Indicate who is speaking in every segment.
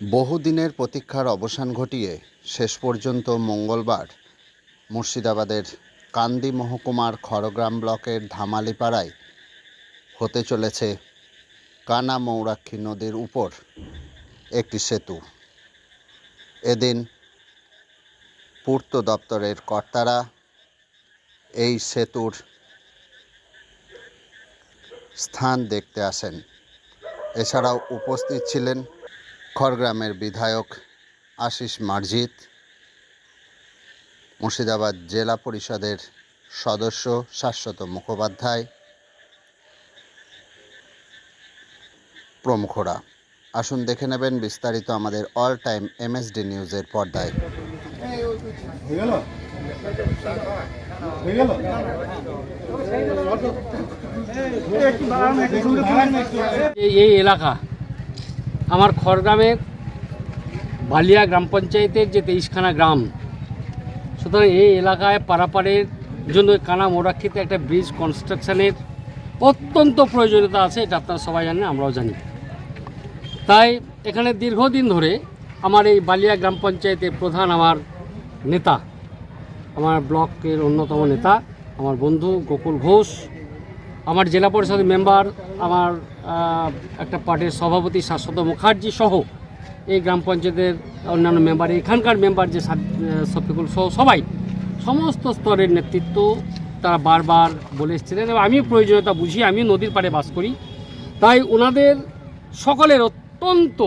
Speaker 1: বহুদিনের প্রতীক্ষার অবসান ঘটিয়ে শেষ পর্যন্ত মঙ্গলবার মুর্শিদাবাদের কান্দি মহকুমার খড়গ্রাম ব্লকের ধামালিপাড়ায় হতে চলেছে কানা মৌরাক্ষী নদীর উপর একটি সেতু। এদিন পূর্ত দপ্তরের কর্তারা এই সেতুর স্থান দেখতে আসেন। এছাড়াও উপস্থিত ছিলেন খড়গ্রামের বিধায়ক আশিস মার্জিত, মুর্শিদাবাদ জেলা পরিষদের সদস্য শাশ্বত মুখোপাধ্যায়, প্রমুখরা। আসুন দেখে নেবেন বিস্তারিত আমাদের অল টাইম এমএসডি নিউজের পর্দায়।
Speaker 2: এই এলাকা। আমার খড়গ্রামের বালিয়া গ্রাম পঞ্চায়েতের যে তেইশখানা গ্রাম, সুতরাং এই এলাকায় পারাপারের জন্য কানা মোরাক্ষিতে একটা ব্রিজ কনস্ট্রাকশানের অত্যন্ত প্রয়োজনীয়তা আছে, এটা আপনারা সবাই জানেন, আমরাও জানি। তাই এখানে দীর্ঘদিন ধরে আমার এই বালিয়া গ্রাম পঞ্চায়েতের প্রধান আমার নেতা, আমার ব্লকের অন্যতম নেতা, আমার বন্ধু গোকুল ঘোষ আমার জেলা পরিষদের মেম্বার, আমার একটা পার্টির সভাপতি শাশ্বত মুখার্জি সহ এই গ্রাম পঞ্চায়েতের অন্যান্য মেম্বার, এখানকার মেম্বার যে শফিকুল সহ সবাই, সমস্ত স্তরের নেতৃত্ব তারা বারবার বলে এসেছিলেন এবং আমি প্রয়োজনীয়তা বুঝি আমি নদীর পাড়ে বাস করি। তাই ওনাদের সকলের অত্যন্ত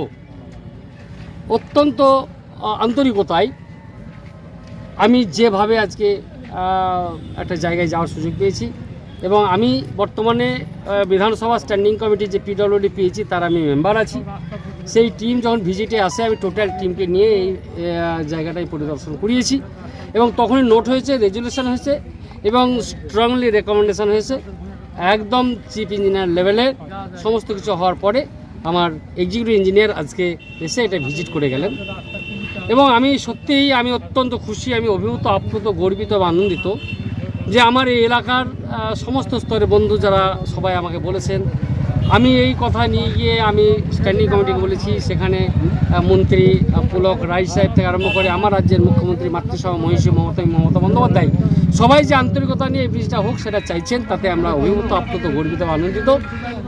Speaker 2: অত্যন্ত আন্তরিকতায় আমি যেভাবে আজকে একটা জায়গায় যাওয়ার সুযোগ পেয়েছি। এবং আমি বর্তমানে বিধানসভা স্ট্যান্ডিং কমিটি যে পিডব্লিউডি পেয়েছি তার আমি মেম্বার আছি। সেই টিম যখন ভিজিটে আসে আমি টোটাল টিমকে নিয়ে এই আহ, জায়গাটায় পরিদর্শন করিয়েছি। এবং তখনই নোট হয়েছে রেজুলেশন হয়েছে এবং স্ট্রংলি রেকমেন্ডেশন হয়েছে। একদম চিফ ইঞ্জিনিয়ার লেভেলে সমস্ত কিছু হওয়ার পরে আমার এক্সিকিউটিভ ইঞ্জিনিয়ার আজকে এসে এটা ভিজিট করে গেলেন। এবং আমি সত্যিই আমি অত্যন্ত খুশি আমি অভিভূত আপ্লুত গর্বিত এবং আনন্দিত যে আমার এই এলাকার সমস্ত স্তরে বন্ধু যারা সবাই আমাকে বলেছেন, আমি এই কথা নিয়ে গিয়ে আমি স্ট্যান্ডিং কমিটিকে বলেছি। সেখানে মন্ত্রী পুলক, রায় সাহেব থেকে আরম্ভ করে আমার রাজ্যের মুখ্যমন্ত্রী মাতৃসভা মহিষী মমতা মমতা বন্দ্যোপাধ্যায়, সবাই যে আন্তরিকতা নিয়ে এই ব্রিজটা হোক, সেটা চাইছেন, তাতে আমরা অভিভূত, আপ্লুত, গর্বিত আনন্দিত।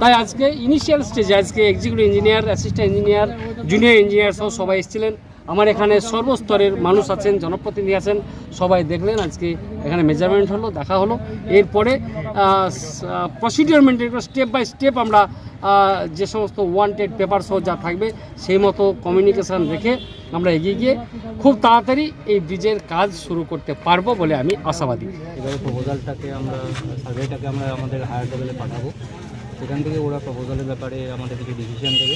Speaker 2: তাই আজকে ইনিশিয়াল স্টেজে আজকে executive engineer assistant engineer junior engineer সহ সবাই এসেছিলেন। আমার এখানে সর্বস্তরের মানুষ আছেন, জনপ্রতিনিধি আছেন, সবাই দেখলেন আজকে এখানে মেজারমেন্ট হলো, দেখা হলো। এরপরে প্রসিডিওর মেনটেন করে স্টেপ বাই স্টেপ আমরা যে সমস্ত ওয়ান্টেড পেপার সহ যা থাকবে, সেই মতো কমিউনিকেশান রেখে আমরা এগিয়ে গিয়ে খুব তাড়াতাড়ি এই ব্রিজের কাজ শুরু করতে পারব বলে আমি আশাবাদী।
Speaker 3: এবারে প্রপোজালটাকে আমরা সার্ভেটাকে আমরা আমাদের হায়ার লেভেলে পাঠাবো। সেখান থেকে ওরা প্রপোজালের ব্যাপারে আমাদের কিছু ডিসিশন দেবে।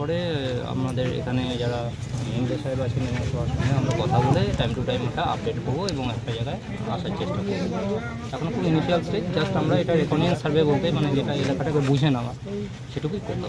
Speaker 3: এরপরে আমাদের এখানে যারা এমএলএ সাহেব আছেন এমএলএ সবার সঙ্গে আমরা কথা বলে টাইম টু টাইম ওটা আপডেট করব এবং একটা জায়গায় আসার চেষ্টা করব। এখন খুব ইনিশিয়াল স্টেজ জাস্ট আমরা এটা রেকর্ডিং সার্ভে বলতে মানে যেটা এলাকাটাকে বুঝে নেওয়া, সেটুকুই করতে